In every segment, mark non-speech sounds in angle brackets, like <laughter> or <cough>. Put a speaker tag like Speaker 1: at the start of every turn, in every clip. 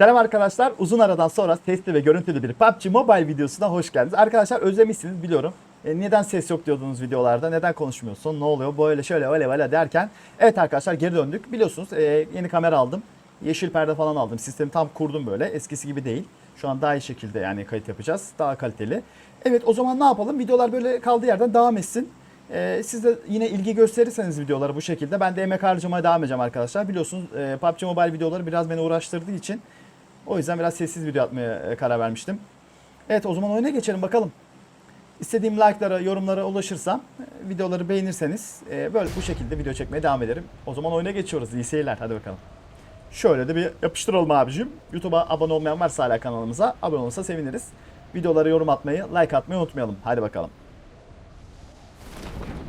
Speaker 1: Selam arkadaşlar. Uzun aradan sonra sesli ve görüntülü bir PUBG Mobile videosuna hoş geldiniz. Arkadaşlar özlemişsiniz biliyorum. E, neden ses yok diyordunuz videolarda? Neden konuşmuyorsun? Ne oluyor? Böyle şöyle öyle böyle derken. Evet arkadaşlar geri döndük. Biliyorsunuz e, yeni kamera aldım. Yeşil perde falan aldım. Sistemi tam kurdum böyle. Eskisi gibi değil. Şu an daha iyi şekilde yani kayıt yapacağız. Daha kaliteli. Evet o zaman ne yapalım? Videolar böyle kaldığı yerden devam etsin. Ee, siz de yine ilgi gösterirseniz videolara bu şekilde ben de emek harcamaya devam edeceğim arkadaşlar. Biliyorsunuz e, PUBG Mobile videoları biraz beni uğraştırdığı için o yüzden biraz sessiz video atmaya e, karar vermiştim. Evet o zaman oyuna geçelim bakalım. İstediğim like'lara, yorumlara ulaşırsam, e, videoları beğenirseniz e, böyle bu şekilde video çekmeye devam ederim. O zaman oyuna geçiyoruz. İyi seyirler. Hadi bakalım. Şöyle de bir yapıştıralım abicim. YouTube'a abone olmayan varsa hala kanalımıza abone olursa seviniriz. Videolara yorum atmayı, like atmayı unutmayalım. Hadi bakalım.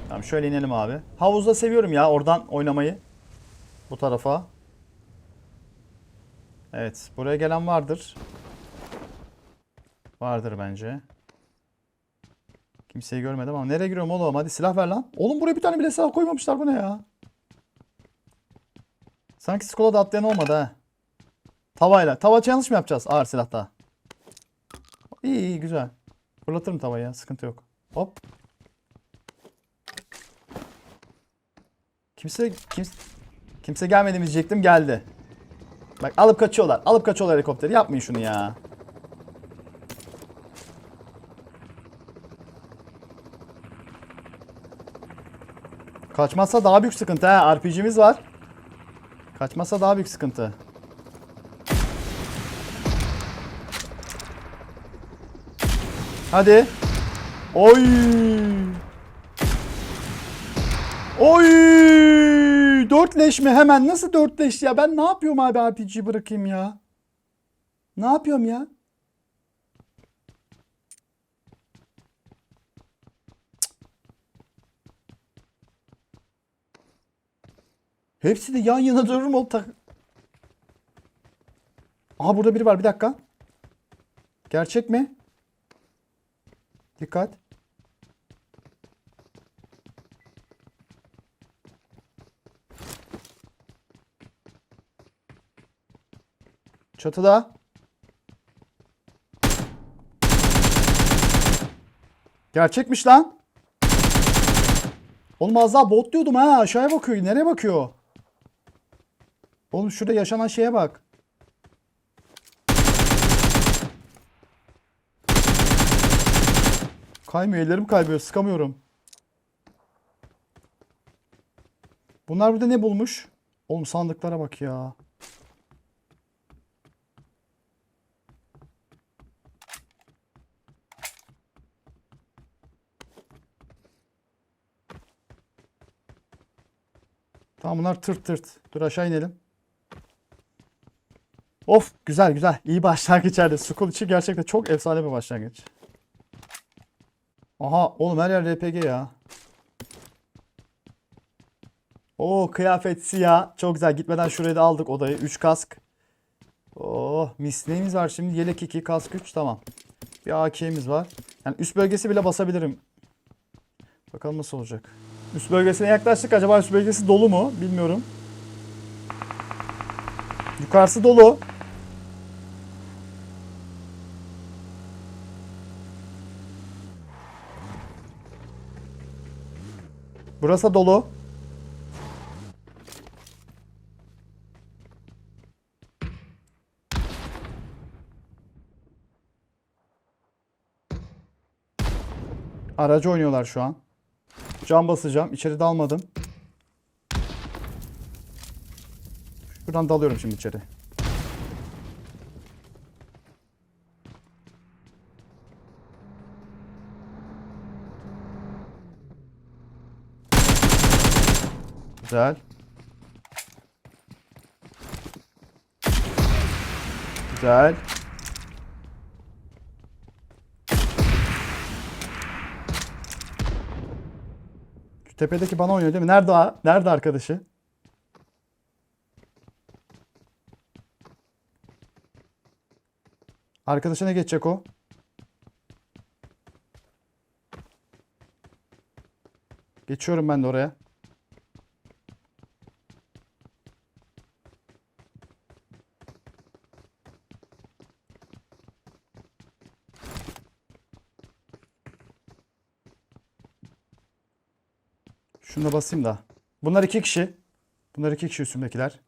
Speaker 1: Tamam şöyle inelim abi. Havuzda seviyorum ya oradan oynamayı. Bu tarafa. Evet. Buraya gelen vardır. Vardır bence. Kimseyi görmedim ama nereye giriyorum oğlum? Hadi silah ver lan. Oğlum buraya bir tane bile silah koymamışlar. Bu ne ya? Sanki skolada atlayan olmadı ha. Tavayla. Tava challenge mı yapacağız? Ağır silahta. İyi iyi güzel. Fırlatırım tavayı ya. Sıkıntı yok. Hop. Kimse kimse kimse gelmedi mi diyecektim geldi. Bak alıp kaçıyorlar. Alıp kaçıyorlar helikopteri. Yapmayın şunu ya. Kaçmazsa daha büyük sıkıntı ha. RPG'miz var. Kaçmazsa daha büyük sıkıntı. Hadi. Oy. Oy! Dört leş mi? Hemen nasıl dört leş ya? Ben ne yapıyorum abi RPG bırakayım ya? Ne yapıyorum ya? Hepsi de yan yana durur mu? Aha burada biri var bir dakika. Gerçek mi? Dikkat. Çatıda. Gerçekmiş lan. Oğlum az daha bot diyordum ha. Aşağıya bakıyor. Nereye bakıyor? Oğlum şurada yaşanan şeye bak. Kaymıyor. Ellerim kaybıyor. Sıkamıyorum. Bunlar burada ne bulmuş? Oğlum sandıklara bak ya. Tamam bunlar tırt tırt. Dur aşağı inelim. Of güzel güzel. İyi başlangıç herhalde. School için gerçekten çok efsane bir başlangıç. Aha oğlum her yer RPG ya. Oo kıyafet siyah. Çok güzel. Gitmeden şurayı da aldık odayı. 3 kask. Oh mis neyimiz var şimdi? Yelek 2, kask 3 tamam. Bir AK'miz var. Yani üst bölgesi bile basabilirim. Bakalım nasıl olacak. Üst bölgesine yaklaştık. Acaba üst bölgesi dolu mu? Bilmiyorum. Yukarısı dolu. Burası dolu. Aracı oynuyorlar şu an. Cam basacağım. İçeri dalmadım. Şuradan dalıyorum şimdi içeri. Güzel. Güzel. Tepedeki bana oynuyor değil mi? Nerede? Nerede arkadaşı? Arkadaşına geçecek o. Geçiyorum ben de oraya. Şunu da basayım da. Bunlar iki kişi. Bunlar iki kişi üstümdekiler.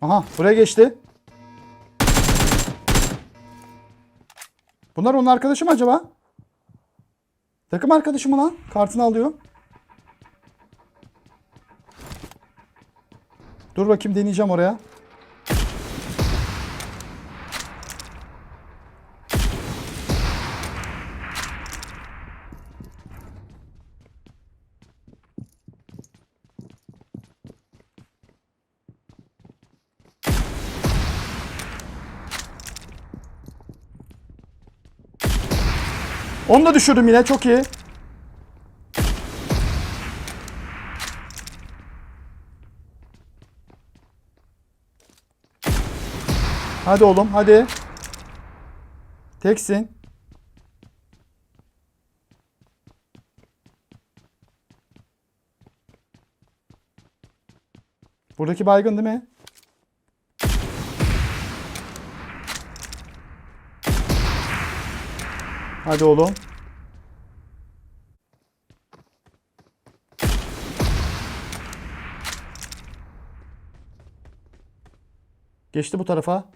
Speaker 1: Aha buraya geçti. Bunlar onun arkadaşı mı acaba? Takım arkadaşı mı lan? Kartını alıyor. Dur bakayım deneyeceğim oraya. Onu da düşürdüm yine çok iyi. Hadi oğlum hadi. Teksin. Buradaki baygın değil mi? Hadi oğlum. Geçti bu tarafa.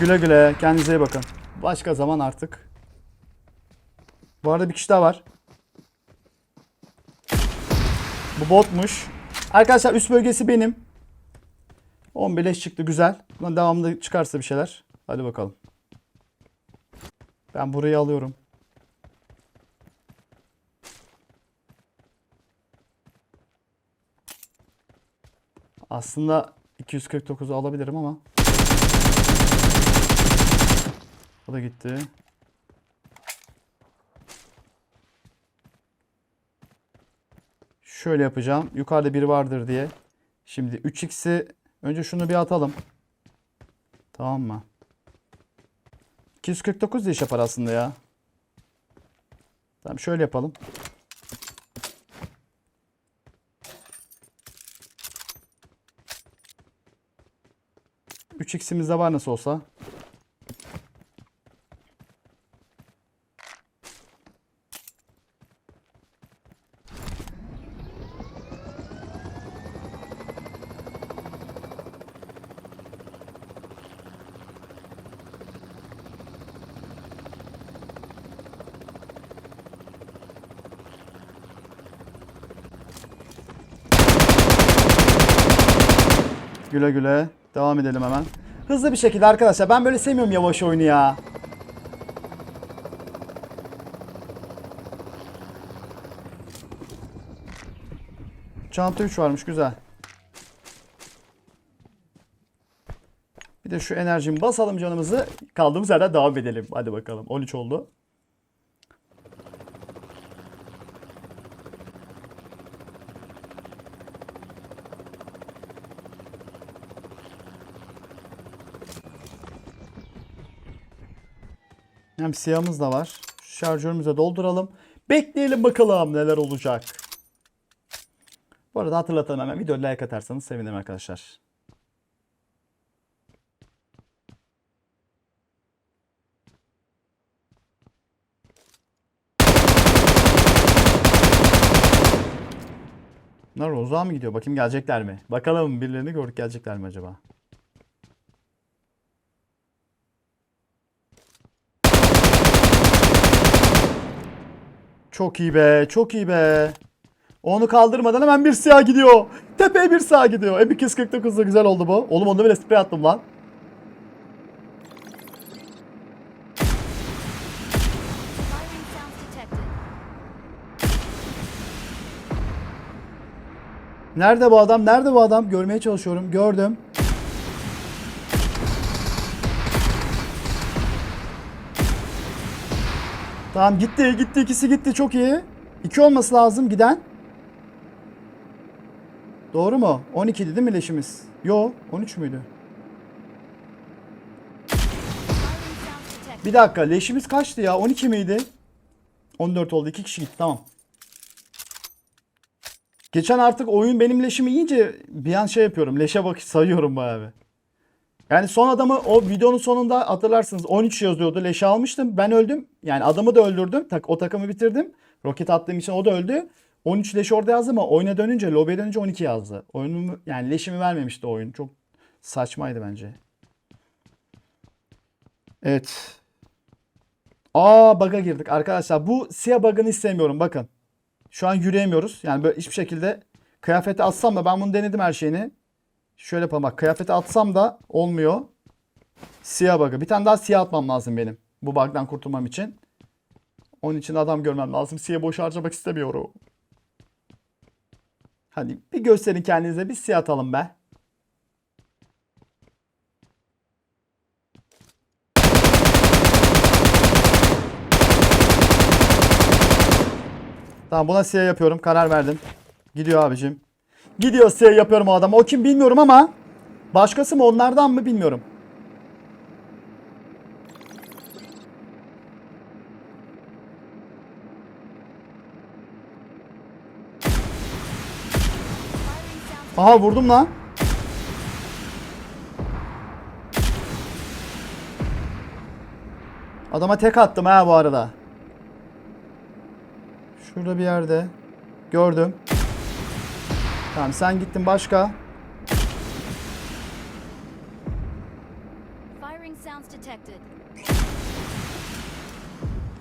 Speaker 1: Güle güle. Kendinize iyi bakın. Başka zaman artık. Bu arada bir kişi daha var. Bu botmuş. Arkadaşlar üst bölgesi benim. 11 leş çıktı güzel. Bundan devamında çıkarsa bir şeyler. Hadi bakalım. Ben burayı alıyorum. Aslında 249'u alabilirim ama. O da gitti. Şöyle yapacağım. Yukarıda biri vardır diye. Şimdi 3x'i önce şunu bir atalım. Tamam mı? 249 da iş yapar aslında ya. Tamam şöyle yapalım. Üç x'imiz de var nasıl olsa. Güle güle. Devam edelim hemen. Hızlı bir şekilde arkadaşlar. Ben böyle sevmiyorum yavaş oyunu ya. Çanta 3 varmış güzel. Bir de şu enerjimi basalım canımızı. Kaldığımız yerden devam edelim. Hadi bakalım. 13 oldu. Hem siyahımız da var. Şarjörümüzü de dolduralım. Bekleyelim bakalım neler olacak. Bu arada hatırlatalım hemen videoya like atarsanız sevinirim arkadaşlar. Bunlar uzağa mı gidiyor? Bakayım gelecekler mi? Bakalım birilerini gördük gelecekler mi acaba? Çok iyi be, çok iyi be. Onu kaldırmadan hemen bir siyah gidiyor. Tepeye bir sağ gidiyor. M249 da güzel oldu bu. Oğlum onda bile sprey attım lan. Nerede bu adam? Nerede bu adam? Görmeye çalışıyorum. Gördüm. Tamam gitti. Gitti. ikisi gitti. Çok iyi. 2 olması lazım giden. Doğru mu? 12'di değil mi leşimiz? Yo 13 müydü? Bir dakika leşimiz kaçtı ya? 12 miydi? 14 oldu. 2 kişi gitti tamam. Geçen artık oyun benim leşimi iyice bir an şey yapıyorum. Leşe bak sayıyorum bayağı bir. Yani son adamı o videonun sonunda hatırlarsınız 13 yazıyordu. Leşe almıştım. Ben öldüm. Yani adamı da öldürdüm. Tak, o takımı bitirdim. Roket attığım için o da öldü. 13 leş orada yazdı ama oyuna dönünce, lobiye dönünce 12 yazdı. Oyunumu yani leşimi vermemişti oyun. Çok saçmaydı bence. Evet. Aa bug'a girdik arkadaşlar. Bu siyah bug'ını istemiyorum bakın. Şu an yürüyemiyoruz. Yani böyle hiçbir şekilde kıyafeti atsam da ben bunu denedim her şeyini. Şöyle yapalım bak kıyafeti atsam da olmuyor. Siyah bug'ı. Bir tane daha siyah atmam lazım benim. Bu bug'dan kurtulmam için. Onun için adam görmem lazım. Siyah boş harcamak istemiyorum. Hadi bir gösterin kendinize bir siyah atalım be. Tamam buna siyah yapıyorum. Karar verdim. Gidiyor abicim. Gidiyor siyah yapıyorum o adama. O kim bilmiyorum ama başkası mı onlardan mı bilmiyorum. Aha vurdum lan. Adama tek attım ha bu arada. Şurada bir yerde. Gördüm. Tamam sen gittin başka.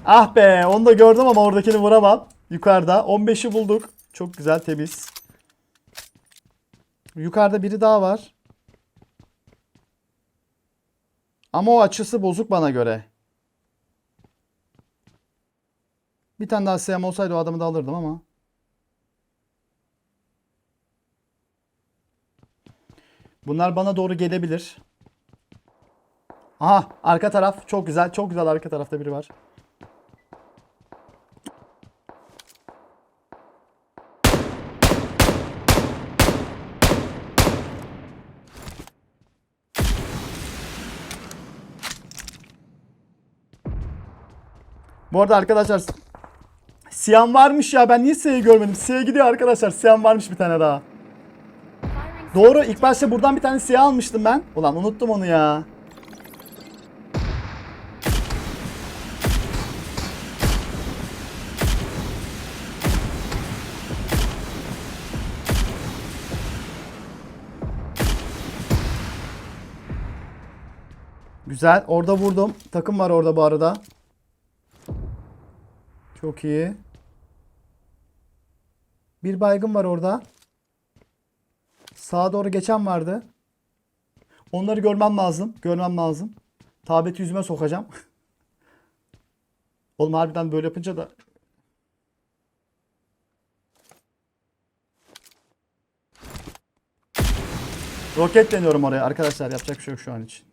Speaker 1: Ah be onu da gördüm ama oradakini vuramam. Yukarıda 15'i bulduk. Çok güzel temiz. Yukarıda biri daha var. Ama o açısı bozuk bana göre. Bir tane daha siyam olsaydı o adamı da alırdım ama. Bunlar bana doğru gelebilir. Aha arka taraf çok güzel. Çok güzel arka tarafta biri var. Bu arada arkadaşlar Siyan varmış ya ben niye S'yi görmedim? S'ye gidiyor arkadaşlar. Siyan varmış bir tane daha. Doğru ilk başta buradan bir tane siyah almıştım ben. Ulan unuttum onu ya. Güzel. Orada vurdum. Takım var orada bu arada. Çok iyi. Bir baygın var orada. Sağa doğru geçen vardı. Onları görmem lazım. Görmem lazım. Tabeti yüzüme sokacağım. <laughs> Oğlum harbiden böyle yapınca da Roket deniyorum oraya arkadaşlar yapacak bir şey yok şu an için.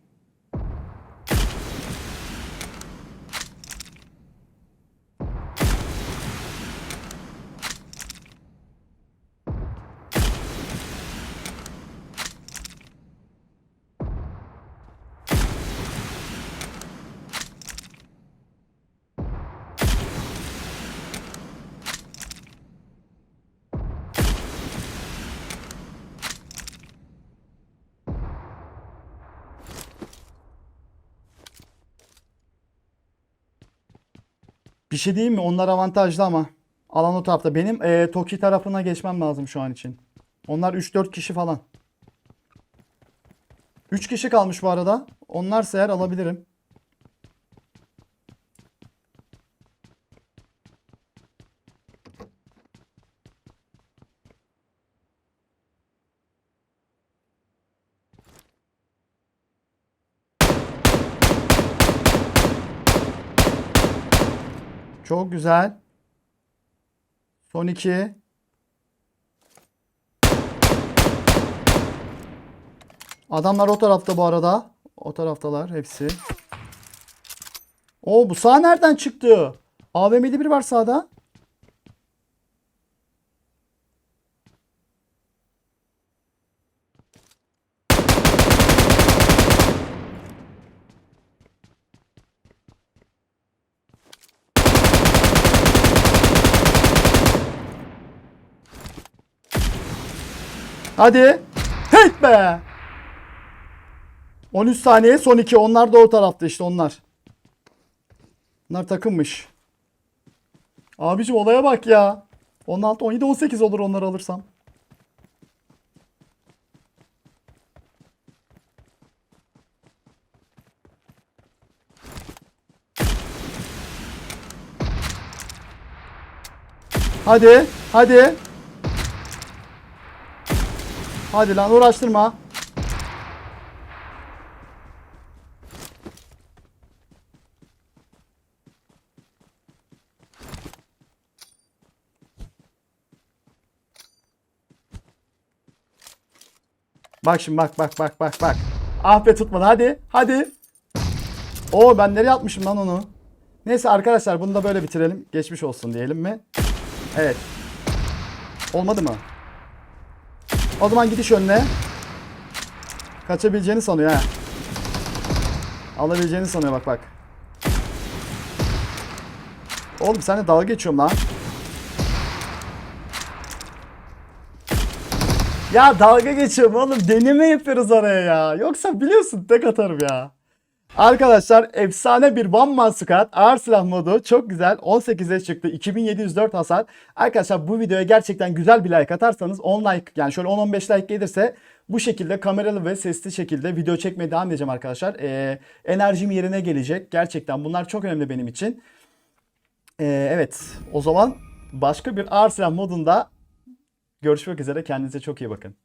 Speaker 1: Bir şey diyeyim mi? Onlar avantajlı ama. Alan o tarafta. Benim eee, Toki tarafına geçmem lazım şu an için. Onlar 3-4 kişi falan. 3 kişi kalmış bu arada. Onlarsa eğer alabilirim. Çok güzel. Son iki. Adamlar o tarafta bu arada. O taraftalar hepsi. Oo bu sağ nereden çıktı? AVM'li biri var sağda. Hadi. Heyt be. 13 saniye son 2. Onlar da o tarafta işte onlar. Bunlar takımmış. Abicim olaya bak ya. 16, 17, 18 olur onları alırsam. Hadi, hadi. Hadi lan uğraştırma. Bak şimdi bak bak bak bak bak. Ah be tutmadı hadi hadi. Oo ben nereye atmışım lan onu. Neyse arkadaşlar bunu da böyle bitirelim. Geçmiş olsun diyelim mi? Evet. Olmadı mı? O zaman gidiş önüne. Kaçabileceğini sanıyor ha. Alabileceğini sanıyor bak bak. Oğlum sen de dalga geçiyorum lan. Ya dalga geçiyorum oğlum. Deneme yapıyoruz oraya ya. Yoksa biliyorsun tek atarım ya. Arkadaşlar efsane bir One Man Squad ağır silah modu çok güzel 18'e çıktı 2704 hasar. Arkadaşlar bu videoya gerçekten güzel bir like atarsanız 10 like yani şöyle 10-15 like gelirse bu şekilde kameralı ve sesli şekilde video çekmeye devam edeceğim arkadaşlar. Ee, enerjim yerine gelecek gerçekten bunlar çok önemli benim için. Ee, evet o zaman başka bir ağır silah modunda görüşmek üzere kendinize çok iyi bakın.